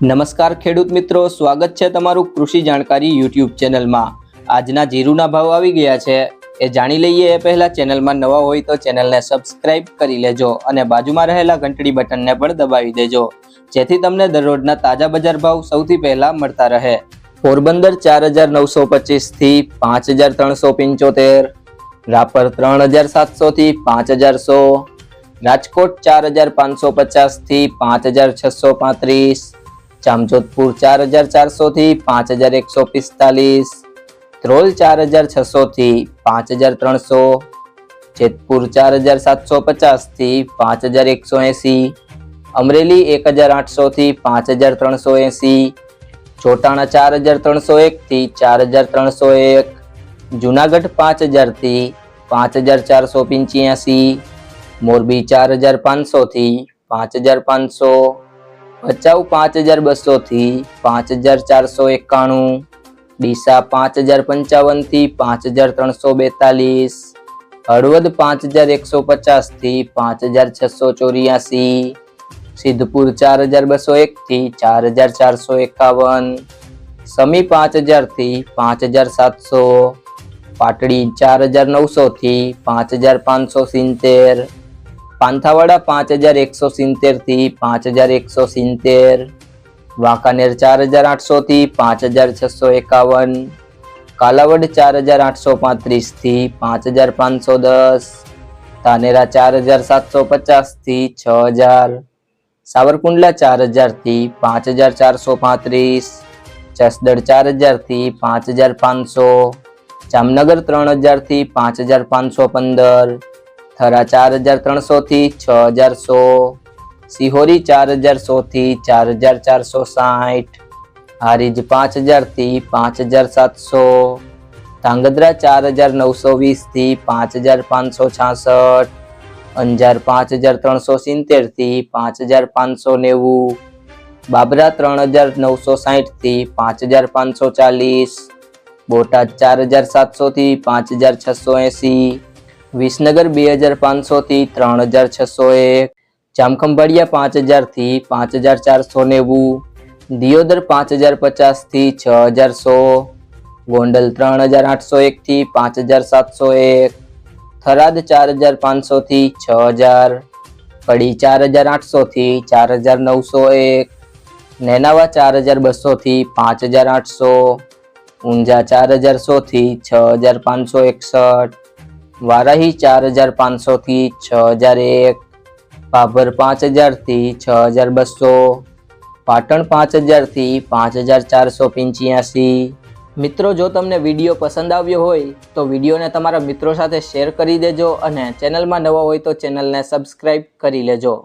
નમસ્કાર ખેડૂત મિત્રો, સ્વાગત છે તમારું કૃષિ જાણકારી યુટ્યુબ ચેનલમાં. આજના જીરુના ભાવ આવી ગયા છે. એ જાણી લઈએ એ પહેલા ચેનલમાં નવા હોય તો ચેનલને સબસ્ક્રાઇબ કરી લેજો અને બાજુમાં રહેલા ઘંટડી બટનને પણ દબાવી દેજો. જેથી તમને દરરોજના તાજા બજાર ભાવ સૌથી પહેલા મળતા રહે. પોરબંદર ચાર હજાર નવસો પચીસથી પાંચ હજાર ત્રણસો પંચોતેર, રાપર ત્રણ હજાર સાતસો થી પાંચ હજાર સો, રાજકોટ ચાર હજાર પાંચસો પચાસથી પાંચ હજાર છસો પાંત્રીસ જામજોધપુર ચાર હજાર ચારસો થી પાંચ હજાર એકસો પિસ્તાલીસ, ધ્રોલ ચાર હજાર છસો થી પાંચ હજાર ત્રણસો, જેતપુર ચાર હજાર સાતસો પચાસથી પાંચ હજાર એકસો એંસી, અમરેલી એક હજાર આઠસો થી પાંચ હજાર ત્રણસો એંસી, ચોટાણા ચાર હજાર ત્રણસો એક થી ચાર હજાર ત્રણસો એક, જુનાગઢ પાંચ હજારથી પાંચ હજાર ચારસો પંચ્યાસી, મોરબી ચાર હજાર પાંચસો થી પાંચ હજાર પાંચસો ભચાઉ પાંચ હજાર બસો થી પાંચ હજાર ચારસો એકાણું, ડીસા પાંચ હજાર પંચાવનથી પાંચ હજાર ત્રણસો બેતાલીસ, હળવદ પાંચ હજાર એકસો પચાસથી પાંચ હજાર છસો ચોર્યાસી, સિદ્ધપુર ચાર હજાર બસો એક થી ચાર હજાર ચારસો એકાવન, સમી પાંચ હજારથી પાંચ હજાર સાતસો, પાટડી ચાર હજાર નવસો થી પાંચ હજાર પાંચસો સિત્તેર પાંથાવાડા પાંચ હજાર એકસો સિત્તેરથી પાંચ હજાર એકસો સિત્તેર, વાંકાનેર ચાર હજાર આઠસો થી પાંચ હજાર છસો એકાવન, કાલાવડ ચાર હજાર આઠસો પાંત્રીસથી પાંચ હજાર પાંચસો દસ તાનેરા ચાર હજાર સાતસો પચાસથી છ હજાર, સાવરકુંડલા ચાર હજારથી પાંચ હજાર ચારસો પાંત્રીસ, જસદણ ચાર હજારથી પાંચ હજાર પાંચસો, જામનગર ત્રણ હજારથી પાંચ હજાર પાંચસો પંદર થરા ચાર હજાર ત્રણસો થી છ હજાર સો. સિહોરી ચાર હજાર સો થી ચાર હજાર ચારસો સાઠ. હારીજ પાંચ હજારથી પાંચ હજાર સાતસો. ધાંગધ્રા ચાર હજાર નવસો વીસથી પાંચ હજાર પાંચસો છાસઠ. અંજાર પાંચ હજાર ત્રણસો સિત્તેરથી પાંચ હજાર પાંચસો નેવું. બાબરા ત્રણ હજાર નવસો સાઠથી પાંચ હજાર પાંચસો ચાલીસ. બોટાદ ચાર હજાર સાતસો થી પાંચ હજાર છસો એંસી. વિસનગર બે હજાર પાંચસો થી ત્રણ હજાર છસો એક જામખંભાળિયા પાંચ હજારથી પાંચ હજાર ચારસો નેવું, દિયોદર પાંચ હજાર પચાસથી છ હજાર સો ગોંડલ ત્રણ હજાર આઠસો એક થી પાંચ હજાર સાતસો એક, થરાદ ચાર હજાર પાંચસો થી છ હજાર, કડી ચાર હજાર આઠસો થી ચાર હજાર નવસો એક, નેનાવા ચાર હજાર બસો થી પાંચ હજાર આઠસો, ઊંઝા ચાર હજાર સો થી છ હજાર પાંચસો એકસઠ વારાહી ચાર હજાર પાંચસો થી છ હજાર એક, ભાભર પાંચ હજારથી છ હજાર બસો, પાટણ પાંચ હજારથી પાંચ હજાર ચારસો પંચ્યાસી. મિત્રો, જો તમને વીડિયો પસંદ આવ્યો હોય, તો વિડીયોને તમારા મિત્રો સાથે શેર કરી દેજો અને ચેનલમાં નવા હોય તો ચેનલને સબસ્ક્રાઈબ કરી લેજો.